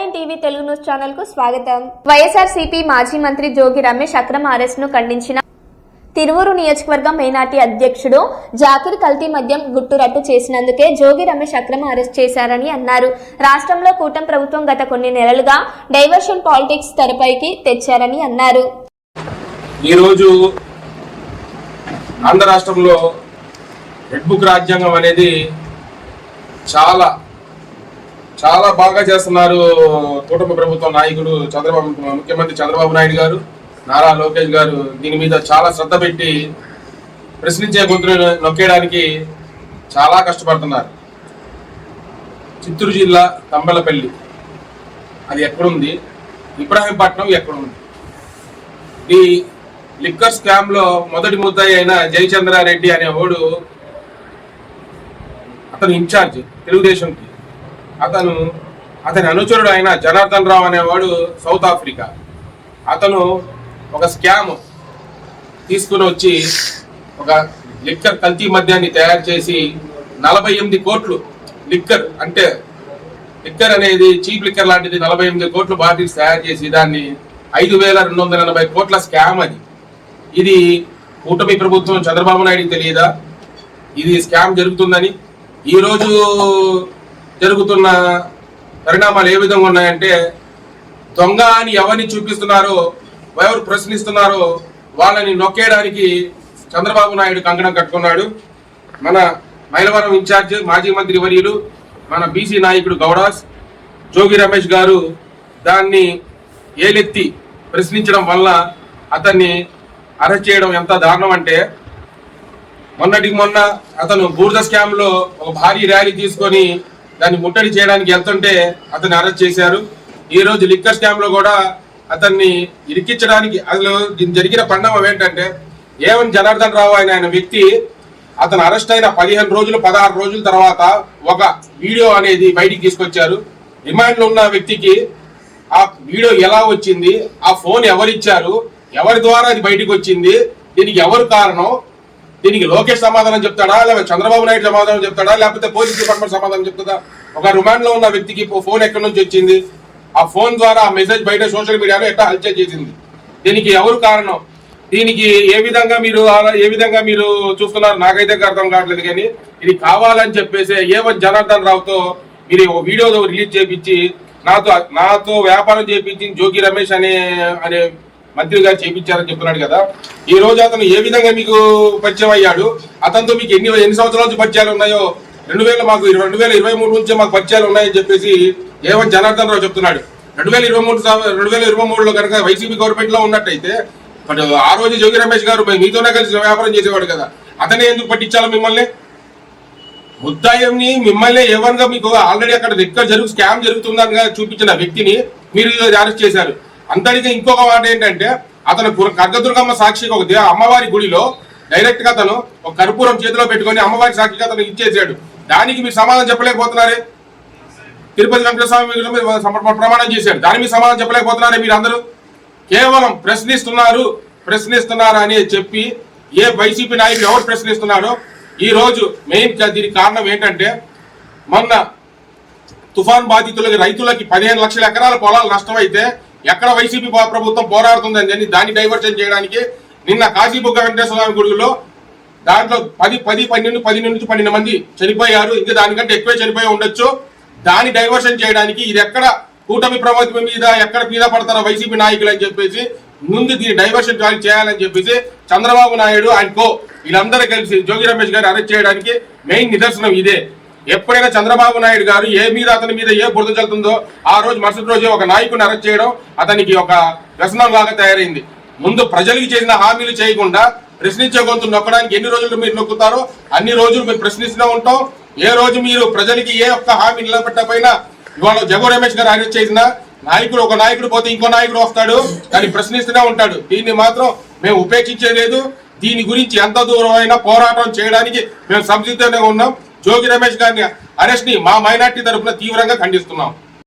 Nine TV Telugu news ఛానల్కు స్వాగతం. వైఎస్ఆర్సీపీ మాజీ మంత్రి జోగి రమేష్ అక్రమ అరెస్ట్ను ఖండించిన తిరువూరు నియోజకవర్గం మైనార్టీ అధ్యక్షుడు జాకిర్ కల్తీ మద్యం గుట్టురట్టు చేసినందుకే జోగి రమేష్ అక్రమ అరెస్ట్ చేశారని అన్నారు. రాష్ట్రంలో కూటమి ప్రభుత్వం గత కొన్ని నెలలుగా డైవర్షన్ పాలిటిక్స్ తెరపైకి తెచ్చారని అన్నారు. ఈరోజు ఆంధ్ర రాష్ట్రంలో రెడ్ బుక్ రాజ్యాంగం అనేది చాలా చాలా బాగా చేస్తున్నారు కూటమి ప్రభుత్వ నాయకుడు చంద్రబాబు ముఖ్యమంత్రి చంద్రబాబు నాయుడు గారు నారా లోకేష్ గారు దీని మీద చాలా శ్రద్ధ పెట్టి ప్రశ్నించే గొంతులు నొక్కేయడానికి చాలా కష్టపడుతున్నారు. చిత్తూరు జిల్లా తంబలపల్లి. అది ఎక్కడుంది? ఇబ్రాహీంపట్నం ఎక్కడుంది? ఈ లిక్కర్ స్కామ్లో మొదటి ముద్దాయి అయిన జయచంద్రారెడ్డి అనే ఓడు అతను ఇన్ఛార్జ్ తెలుగుదేశంకి. అతను అతని అనుచరుడు అయిన జనార్దన్ రావు అనేవాడు సౌత్ ఆఫ్రికా. అతను ఒక స్కామ్ తీసుకుని వచ్చి ఒక లిక్కర్ కల్తీ మద్యాన్ని తయారు చేసి నలభై ఎనిమిది కోట్లు లిక్కర్ అంటే లిక్కర్ అనేది చీప్ లిక్కర్ లాంటిది నలభై ఎనిమిది కోట్లు బాటిల్స్ తయారు చేసి దాన్ని ఐదు వేల రెండు వందల ఎనభై కోట్ల స్కామ్ అది. ఇది కూటమి ప్రభుత్వం చంద్రబాబు నాయుడు తెలియదా? ఇది స్కామ్ జరుగుతుందని. ఈరోజు జరుగుతున్న పరిణామాలు ఏ విధంగా ఉన్నాయంటే దొంగ అని ఎవరిని చూపిస్తున్నారో ఎవరు ప్రశ్నిస్తున్నారో వాళ్ళని నొక్కేయడానికి చంద్రబాబు నాయుడు కంకణం కట్టుకున్నాడు. మన మైలవరం ఇన్ఛార్జ్ మాజీ మంత్రి వర్యులు మన బీసీ నాయకుడు గౌడాస్ జోగి రమేష్ గారు దాన్ని ఏలెత్తి ప్రశ్నించడం వల్ల అతన్ని అరెస్ట్ చేయడం ఎంత దారుణం అంటే మొన్నటికి మొన్న అతను బూర్ద స్కామ్లో ఒక భారీ ర్యాలీ తీసుకొని దాన్ని ముట్టడి చేయడానికి వెళ్తుంటే అతన్ని అరెస్ట్ చేశారు. ఈ రోజు లిక్కర్ స్కామ్లో కూడా అతన్ని ఇరికించడానికి అసలు దీని జరిగిన పరిణామం ఏంటంటే ఏమని జనార్దన్ రావు అయిన ఆయన వ్యక్తి అతను అరెస్ట్ అయిన పదిహేను రోజులు పదహారు రోజుల తర్వాత ఒక వీడియో అనేది బయటికి తీసుకొచ్చారు. రిమాండ్లో ఉన్న వ్యక్తికి ఆ వీడియో ఎలా వచ్చింది ఆ ఫోన్ ఎవరిచ్చారు ఎవరి ద్వారా అది బయటకు వచ్చింది దీనికి ఎవరు కారణం దీనికి లోకేష్ సమాధానం చెప్తాడా? లేకపోతే చంద్రబాబు నాయుడు సమాధానం చెప్తాడా? లేకపోతే పోలీస్ డిపార్ట్మెంట్ సమాధానం చెప్తుందా? ఒక రిమాండ్లో ఉన్న వ్యక్తికి ఫోన్ ఎక్కడి నుంచి వచ్చింది? ఆ ఫోన్ ద్వారా ఆ మెసేజ్ బయట సోషల్ మీడియాలో ఎట్లా హల్చల్ చేసింది? దీనికి ఎవరు కారణం? దీనికి ఏ విధంగా మీరు ఏ విధంగా మీరు చూస్తున్నారు? నాకైతే అర్థం కావట్లేదు కానీ ఇది కావాలని చెప్పేసి ఏవన్ జనార్దన్ రావుతో మీరు వీడియో రిలీజ్ చేపించి నాతో నాతో వ్యాపారం చేపించింది జోగి రమేష్ అనే అనే మంత్రి గారు చేయించారని చెప్తున్నాడు కదా. ఈ రోజు అతను ఏ విధంగా మీకు పరిచయం అయ్యాడు? అతనితో మీకు ఎన్ని ఎన్ని సంవత్సరాల నుంచి పరిచయాలు ఉన్నాయో? రెండు వేల మాకు రెండు వేల ఇరవై మూడు నుంచే మాకు పరిచయాలు ఉన్నాయని చెప్పేసి ఏమని జనార్దన్ రావు చెప్తున్నాడు. రెండు వేల ఇరవై మూడు రెండు వేల ఇరవై మూడులో కనుక వైసీపీ గవర్నమెంట్లో ఉన్నట్టయితే బట్ ఆ రోజు జోగి రమేష్ గారు మీతోనే కలిసి వ్యాపారం చేసేవాడు కదా. అతనే ఎందుకు పట్టించాలా మిమ్మల్ని? ముద్దాయంని మిమ్మల్ని ఏవన్గా మీకు ఆల్రెడీ అక్కడ ఎక్కడ జరుగు స్కామ్ జరుగుతుందని చూపించిన వ్యక్తిని మీరు అరెస్ట్ చేశారు. అంతటిగా ఇంకొక మాట ఏంటంటే అతను కు- కనకదుర్గమ్మ సాక్షిగా ఒక అమ్మవారి గుడిలో డైరెక్ట్గా అతను ఒక కర్పూరం చేతిలో పెట్టుకొని అమ్మవారి సాక్షిగా అతను ఇచ్చేసాడు దానికి మీరు సమాధానం చెప్పలేకపోతున్నారే? తిరుపతి వెంకటస్వామి ప్రమాణం చేశాడు దాని మీద సమాధానం చెప్పలేకపోతున్నారే మీరు అందరూ కేవలం ప్రశ్నిస్తున్నారు ప్రశ్నిస్తున్నారు అని చెప్పి ఏ వైసీపీ నాయకులు ఎవరు ప్రశ్నిస్తున్నాడో ఈ రోజు మెయిన్ దీనికి కారణం ఏంటంటే మొన్న తుఫాన్ బాధితులకి రైతులకి పదిహేను లక్షల ఎకరాల పొలాలు నష్టమైతే ఎక్కడ వైసీపీ ప్రభుత్వం పోరాడుతుందని అని దాన్ని డైవర్షన్ చేయడానికి నిన్న కాశీబుగ్గ వెంకటేశ్వర స్వామి గుడిలో దాంట్లో పది పది పన్నెండు పది నుంచి పన్నెండు మంది చనిపోయారు. ఇంకా దానికంటే ఎక్కువే చనిపోయి ఉండొచ్చు. దాన్ని డైవర్షన్ చేయడానికి ఇది ఎక్కడ కూటమి ప్రభుత్వం మీద ఎక్కడ మీద పడతారో వైసీపీ నాయకులు అని చెప్పేసి ముందు దీన్ని డైవర్షన్ చేయాలని చెప్పేసి చంద్రబాబు నాయుడు అండ్ కో వీళ్ళందరూ కలిసి జోగి రమేష్ గారు అరెస్ట్ చేయడానికి మెయిన్ నిదర్శనం ఇదే. ఎప్పుడైనా చంద్రబాబు నాయుడు గారు ఏ మీద అతని మీద ఏ బురద చల్లుతుందో ఆ రోజు మరుసటి రోజే ఒక నాయకుని అరెస్ట్ చేయడం అతనికి ఒక వ్యసనం లాగా తయారైంది. ముందు ప్రజలకు చేసిన హామీలు చేయకుండా ప్రశ్నించే గొంతు నొక్కడానికి ఎన్ని రోజులు మీరు నొక్కుతారో అన్ని రోజులు మీరు ప్రశ్నిస్తూనే ఉంటాం. ఏ రోజు మీరు ప్రజలకి ఏ ఒక్క హామీ నిలబెట్టకపోయినా ఇవాళ జగో రమేష్ గారు అరెస్ట్ చేసిన నాయకుడు ఒక నాయకుడు పోతే ఇంకో నాయకుడు వస్తాడు కానీ ప్రశ్నిస్తూనే ఉంటాడు. దీన్ని మాత్రం మేము ఉపేక్షించలేదు దీని గురించి ఎంత దూరం అయినా పోరాటం చేయడానికి మేము సంసిద్ధంగా ఉన్నాం. జోగి రమేష్ గారిని అరెస్ట్ని మా మైనార్టీ తరఫున తీవ్రంగా ఖండిస్తున్నాం.